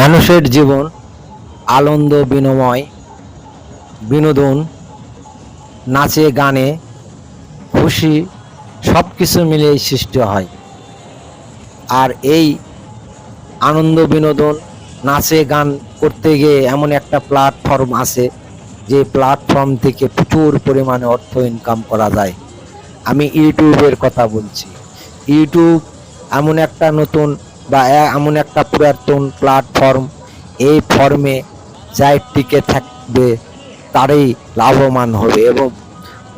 মানুষের জীবন, আনন্দ, বিনিময়, বিনোদন, নাচে, গানে, খুশি সব কিছু মিলেই সৃষ্টি হয়। আর এই আনন্দ, বিনোদন, নাচে, গান করতে গিয়ে এমন একটা প্ল্যাটফর্ম আছে, যে প্ল্যাটফর্ম থেকে প্রচুর পরিমাণে অর্থ ইনকাম করা যায়। আমি ইউটিউবের কথা বলছি। ইউটিউব এমন একটা নতুন বা এমন একটা পুরাতন প্ল্যাটফর্ম এই ফর্মে যাই টিকে থাকবে, তারই লাভবান হবে এবং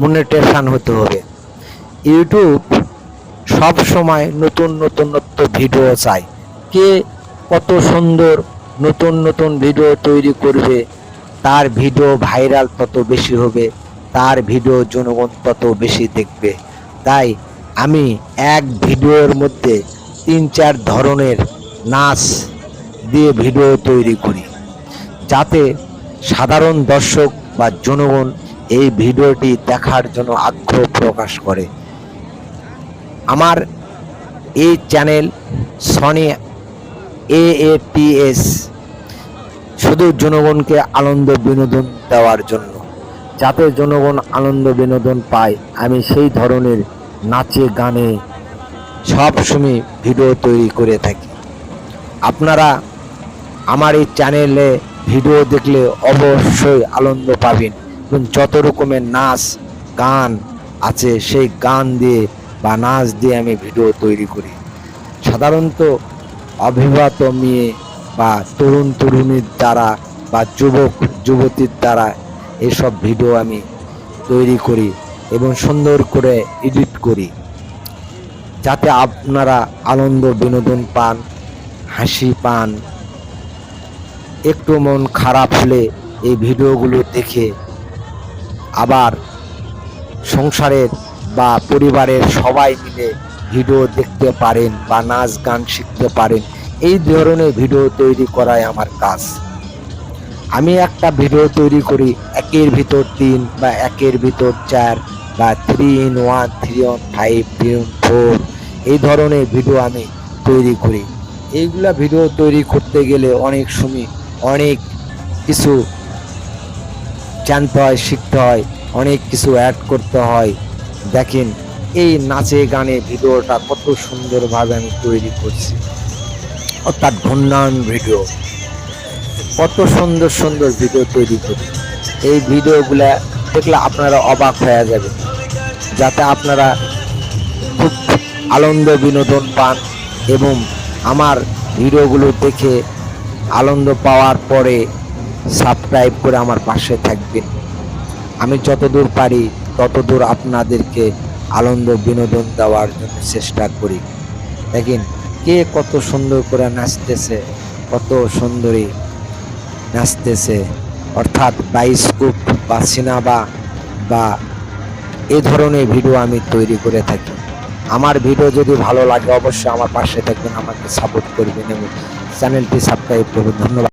মনিটেশন হতে হবে। ইউটিউব সব সময় নতুন নতুনত্ব ভিডিও চাই কে কত সুন্দর নতুন নতুন ভিডিও তৈরি করবে, তার ভিডিও ভাইরাল তত বেশি হবে, তার ভিডিও জনগণ তত বেশি দেখবে। তাই আমি এক ভিডিওর মধ্যে তিন চার ধরনের নাচ দিয়ে ভিডিও তৈরি করি, যাতে সাধারণ দর্শক বা জনগণ এই ভিডিওটি দেখার জন্য আগ্রহ প্রকাশ করে। আমার এই চ্যানেল সনি এ এস, শুধু জনগণকে আনন্দ বিনোদন দেওয়ার জন্য। যাতে জনগণ আনন্দ বিনোদন পায়, আমি সেই ধরনের নাচে, গানে সব সময় ভিডিও তৈরি করে থাকি। আপনারা আমার এই চ্যানেলে ভিডিও দেখলে অবশ্যই আনন্দ পাবেন এবং যত রকমের নাচ, গান আছে, সেই গান দিয়ে বা নাচ দিয়ে আমি ভিডিও তৈরি করি। সাধারণত অভিভাবক মেয়ে বা তরুণ তরুণীর দ্বারা বা যুবক, যুবতীর দ্বারা এসব ভিডিও আমি তৈরি করি এবং সুন্দর করে এডিট করি। যাতে আপনারা আনন্দ, বিনোদন পান, হাসি পান। একটু মন খারাপ হলে এই ভিডিওগুলো দেখে আবার সংসারের বা পরিবারের সবাই মিলে ভিডিও দেখতে পারেন বা নাচ, গান শিখতে পারেন। এই ধরনের ভিডিও তৈরি করাই আমার কাজ। আমি একটা ভিডিও তৈরি করি, একের ভিতর তিন বা একের ভিতর চার বা three in one three on five three on four এই ধরনের ভিডিও আমি তৈরি করি। এইগুলা ভিডিও তৈরি করতে গেলে অনেক সময় অনেক কিছু জানতে হয়, শিখতে হয়, অনেক কিছু অ্যাড করতে হয়। দেখেন, এই নাচে গানে ভিডিওটা কত সুন্দরভাবে আমি তৈরি করছি। অর্থাৎ ঘূর্ণায়ন ভিডিও। কত সুন্দর সুন্দর ভিডিও তৈরি করি। এই ভিডিওগুলা দেখলে আপনারা অবাক হয়ে যাবেন। যাতে আপনারা খুব আনন্দ বিনোদন পান এবং আমার ভিডিওগুলো দেখে আনন্দ পাওয়ার পরে সাবস্ক্রাইব করে আমার পাশে থাকবেন। আমি যতদূর পারি ততদূর আপনাদেরকে আনন্দ বিনোদন দেওয়ার জন্য চেষ্টা করি। দেখেন কে কত সুন্দর করে নাচতেছে, কত সুন্দরী নাচতেছে। অর্থাৎ বাইস্কোপ বা সিনেমা বা এ ধরনের ভিডিও আমি তৈরি করে থাকি। আমার ভিডিও যদি ভালো লাগে, অবশ্যই আমার পাশে থাকবেন, আমাকে সাপোর্ট করবেন এবং চ্যানেলটি সাবস্ক্রাইব করবেন। ধন্যবাদ।